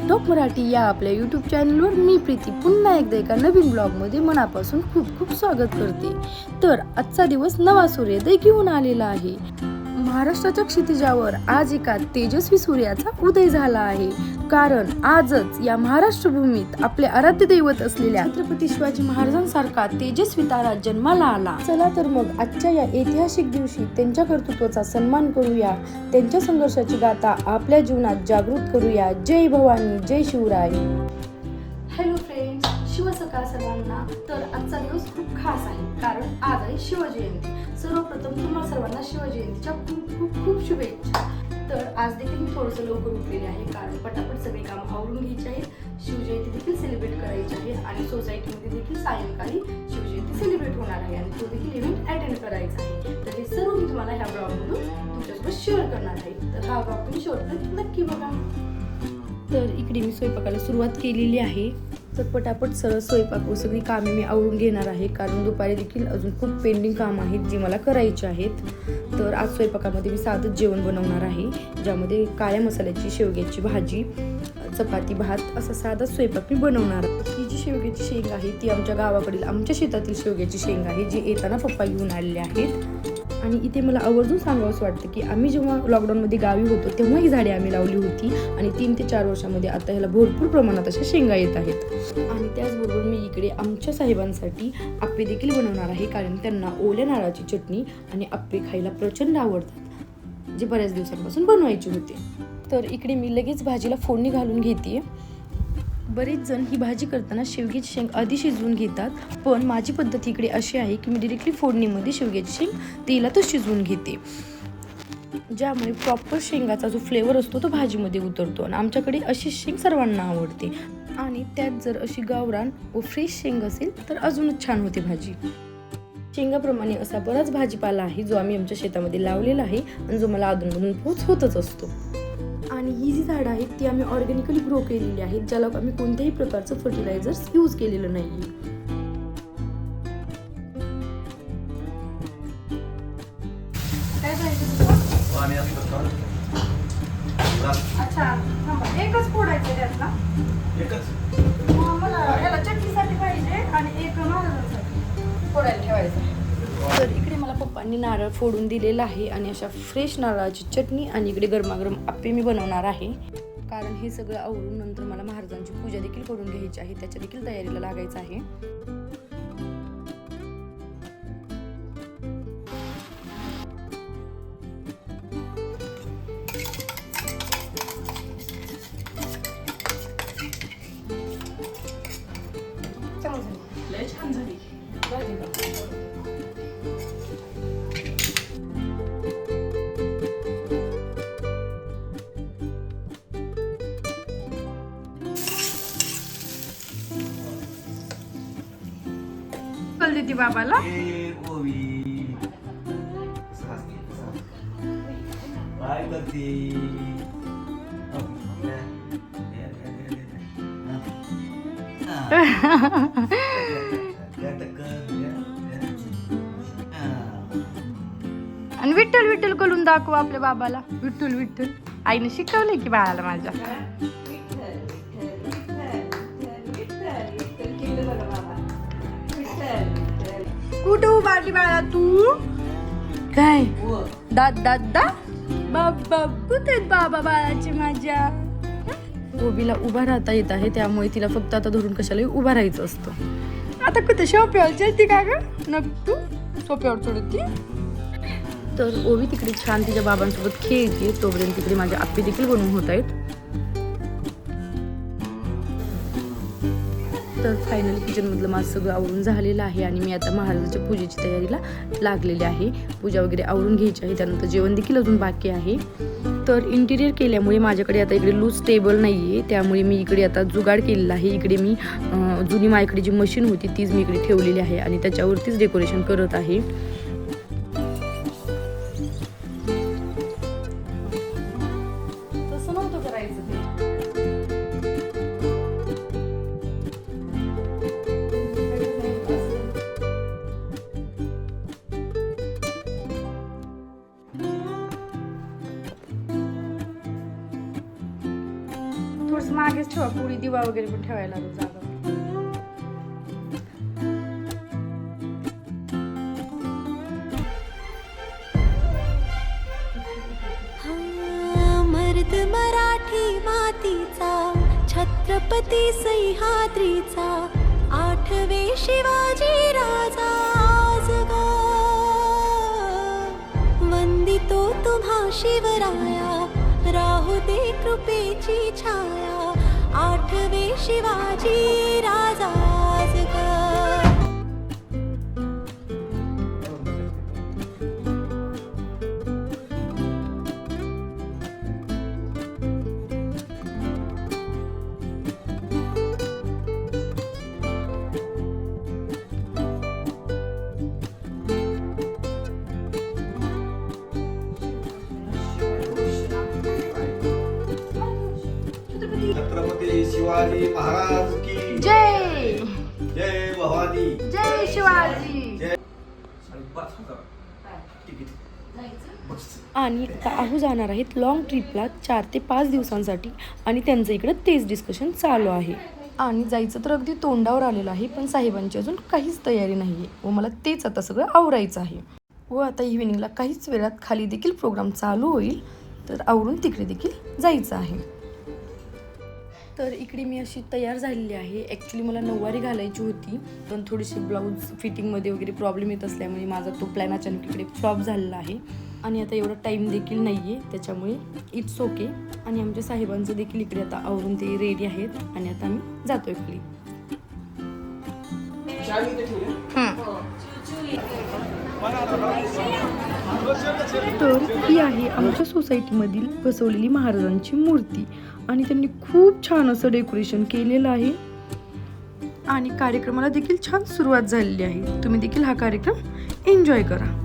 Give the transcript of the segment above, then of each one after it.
मराठी या आपल्या यूट्यूब चॅनलवर मी प्रीती पुन्हा एकदा एका नवीन ब्लॉगमध्ये मनापासून खूप खूप स्वागत करते. तर आजचा दिवस नवा सूर्योदय घेऊन आलेला आहे. महाराष्ट्राच्या क्षितिजावर आज एका तेजस्वी सूर्याचा उदय झाला आहे. कारण आजच या महाराष्ट्र भूमीत आपले आराध्य दैवत असलेल्या छत्रपती शिवाजी महाराजांसारखा तेजस्वी तारा जन्माला आला. चला तर मग आजच्या या ऐतिहासिक दिवशी त्यांच्या कर्तृत्वाचा सन्मान करूया. त्यांच्या संघर्षाची गाथा आपल्या जीवनात जागृत करूया. जय भवानी जय शिवराय. हॅलो सकाळ सर्वांना. तर आजचा दिवस खूप खास आहे. कारण आज आहे शिवजयंती. सर्वप्रथम तुम्हाला सर्वांना शिवजयंतीच्या खूप खूप खूप शुभेच्छा. तर आज देखील मी थोडंसं लवकर उठलेले आहे. कारण पटापट सगळे काम आवरून घ्यायचे आहेत. शिवजयंती देखील सेलिब्रेट करायची आहे. आणि सोसायटीमध्ये देखील सायंकाळी शिवजयंती सेलिब्रेट होणार आहे. आणि तो देखील इव्हेंट अटेंड करायचा आहे. तर हे सर्व मी तुम्हाला ह्या ब्लॉगमधून तुमच्यासोबत शेअर करणार आहे. तर हा ब्लॉग तुम्ही शेवटपर्यंत नक्की बघा. तर इकडे मी स्वयंपाकाला सुरुवात केलेली आहे. तर पटापट सरळ स्वयंपाक व सगळी कामे मी आवरून घेणार आहे. कारण दुपारी देखील अजून खूप पेंडिंग काम आहेत जी मला करायची आहेत. तर आज स्वयंपाकामध्ये मी साधंच जेवण बनवणार आहे ज्यामध्ये काळ्या मसाल्याची शेवग्याची भाजी चपाती भात असा साधा स्वयंपाक मी बनवणार. ही जी शेवग्याची शेंग आहे ती आमच्या गावाकडील आमच्या शेतातील शेवग्याची शेंग आहे जी येताना पप्पा घेऊन आलेले आहेत. आणि इथे मला आवर्जून सांगावंच वाटतं की आम्ही जेव्हा लॉकडाऊनमध्ये गावी होतो तेव्हा ही झाडे आम्ही लावली होती. आणि तीन ते चार वर्षामध्ये आता ह्याला भरपूर प्रमाणात अशा शेंगा येत आहेत. आणि त्याचबरोबर मी इकडे आमच्या साहेबांसाठी आप्पे देखील बनवणार आहे कारण त्यांना ओल्या नारळाची चटणी आणि आप्पे खायला प्रचंड आवडतात जे बऱ्याच दिवसांपासून बनवायचे होते. तर इकडे मी लगेच भाजीला फोडणी घालून घेते बरेच जण ही भाजी करताना शेवग्याची शेंग आधी शिजवून घेतात. पण माझी पद्धत इकडे अशी आहे की मी डिरेक्टली फोडणीमध्ये शेवग्याची शेंग तेलातच शिजवून घेते. ज्यामुळे प्रॉपर शेंगाचा जो फ्लेवर असतो तो भाजीमध्ये उतरतो आणि आमच्याकडे अशी शेंग सर्वांना आवडते. आणि त्यात जर अशी गावरान व फ्रेश शेंग असेल तर अजूनच छान होते भाजी. शेंगाप्रमाणे असा बराच भाजीपाला आहे जो आम्ही आमच्या शेतामध्ये लावलेला आहे आणि जो मला अधूनमधून पोच होतच असतो. आणि ही जी झाडं आहेत ती आम्ही ऑर्गॅनिकली ग्रो केलेली आहेत ज्याला आम्ही कोणत्याही प्रकारचं फर्टिलायझर्स यूज केलेलं नाही? अच्छा एकच फोडायचं त्यातला एकच? मला याला चटणीसाठी पाहिजे आणि एक महाराजांसाठी. फोडायला ठेवायचं. पप्पांनी नारळ फोडून दिलेला आहे आणि अशा फ्रेश नारळाची चटणी आणि इकडे गरमागरम आप्पे मी बनवणार आहे. कारण हे सगळं आवरून नंतर मला महाराजांची पूजा देखील करून घ्यायची आहे. त्याच्या देखील तयारीला लागायचं आहे. देते बाबाला. काय करते. आणि विठ्ठल विठ्ठल करून दाखवा आपल्या बाबाला. विठ्ठल विठ्ठल. आईने शिकवलंय की बाळाला माझ्या. कुठं उभारली बाळा तू? काय? दाद दाद दा बाबा कुठे बाबा बाळाचे माझ्या ओबीला उभा राहता येत आहे त्यामुळे तिला फक्त आता धरून कशाला उभा राहायचं असतं. आता कुठे सोप्यावर चढती का ग? नक तू? सोप्यावर चढती? तर ओवी तिकडे छान तिच्या बाबांसोबत खेळते तोपर्यंत तिकडे माझे आप्पे देखील बनवून होत आहेत. तर फायनल किचनमधलं माझं सगळं आवरून झालेलं आहे आणि मी आता महाराजाच्या पूजेची तयारीला लागलेली आहे. पूजा वगैरे आवरून घ्यायची आहे त्यानंतर जेवण देखील अजून बाकी आहे. तर इंटिरियर केल्यामुळे माझ्याकडे आता इकडे लूज टेबल नाही आहे त्यामुळे मी इकडे आता जुगाड केलेला आहे. इकडे मी जुनी माझ्याकडे जी मशीन होती तीच मी इकडे ठेवलेली आहे आणि त्याच्यावरतीच डेकोरेशन करत आहे. ठेवा पुढे दिवा वगैरे पण ठेवायला लागेल जागा. मर्द मराठी मातीचा छत्रपती सह्याद्रीचा आठवे शिवाजी राजा आज वंदितो तुम्हा शिवराया राहू दे कृपेची छाया. आठवे शिवाजी राजा शिवाजी महाराज की जय! जय भवानी। जय शिवाजी! जय आणि आता आहू जाणार आहेत लॉंग ट्रिपला चार ते पाच दिवसांसाठी. आणि त्यांचं इकडं तेच डिस्कशन चालू आहे. आणि जायचं तर अगदी तोंडावर आलेलं आहे पण साहेबांची अजून काहीच तयारी नाही आहे व मला तेच आता सगळं आवरायचं आहे. व आता इव्हिनिंगला काहीच वेळात खाली देखील प्रोग्राम चालू होईल तर आवरून तिकडे देखील जायचं आहे. तर इकडे मी अशी तयार झालेली आहे. ॲक्च्युली मला नऊवारी घालायची होती पण थोडीशी ब्लाऊज फिटिंगमध्ये वगैरे प्रॉब्लेम येत असल्यामुळे माझा तो प्लॅन अचानक इकडे फ्लॉप झालेला आहे. आणि आता एवढा टाईम देखील नाही आहे त्याच्यामुळे इट्स ओके आणि आमच्या साहेबांचं देखील इकडे आता आवरून ते रेडी आहेत. आणि आता आम्ही जातो इकडे तर ही आहे आमच्या सोसायटीमधील बसवलेली महाराजांची मूर्ती. आणि त्यांनी खूप छान असं डेकोरेशन केलेलं आहे. आणि कार्यक्रमाला देखील छान सुरुवात झालेली आहे. तुम्ही देखील हा कार्यक्रम एन्जॉय करा.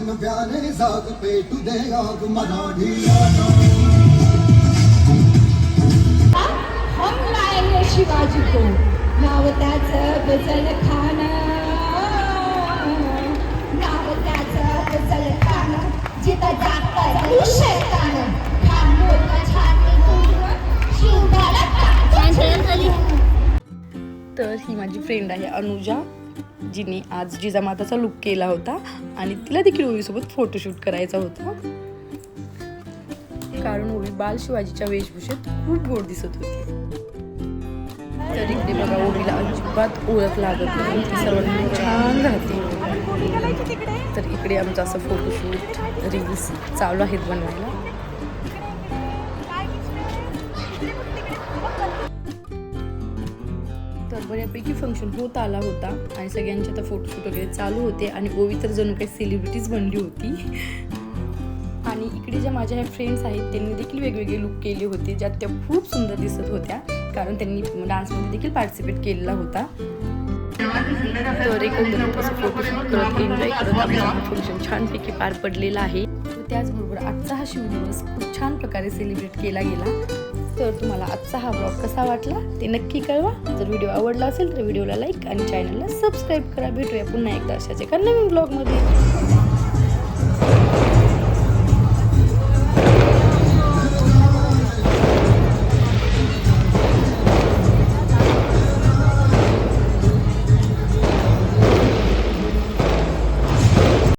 नव्याने जाग पेटू दे आग मराठी। हम लाएंगे शिवाजी को। नाव त्याचं गजल खान। नाव त्याचं गजल खान। जिथं जात शैतान। खान बोलता छाती शिवबाला टाकतो. तर ही माझी फ्रेंड आहे अनुजा. जिने आज जिजामाताचा लुक केला होता आणि तिला देखील ओवीसोबत फोटोशूट करायचा होता. कारण ओवी बाल शिवाजीच्या वेशभूषेत खूप गोड दिसत होती. तर इकडे बघा ओवीला अजिबात ओळख लागत नाही. ती सर्वांनी छान राहते. तर इकडे आमचं असं फोटोशूट रील्स चालू आहेत बनवायला. बऱ्यापैकी फंक्शन होत आला होता. आणि सगळ्यांचे आता फोटोशूट वगैरे चालू होते. आणि ओवी तर जणू काही सेलिब्रिटीज बनली होती. आणि इकडे ज्या माझ्या ह्या फ्रेंड्स आहेत त्यांनी देखील वेगवेगळे लुक केले होते ज्यात त्या खूप सुंदर दिसत होत्या. कारण त्यांनी डान्समध्ये देखील पार्टिसिपेट केलेला होता. तर एकंदरीत असं फोटोशूट करत एन्जॉय करत फंक्शन छानपैकी पार पडलेलं आहे. त्याचबरोबर आजचा हा शिवदिवस खूप छान प्रकारे सेलिब्रेट केला गेला. तर तुम्हाला आजचा हा ब्लॉग कसा वाटला ते नक्की कळवा. जर व्हिडिओ आवडला असेल तर व्हिडिओला लाईक आणि चॅनलला सबस्क्राईब करा. भेटूया पुन्हा एकदा अशाच एका नवीन ब्लॉगमध्ये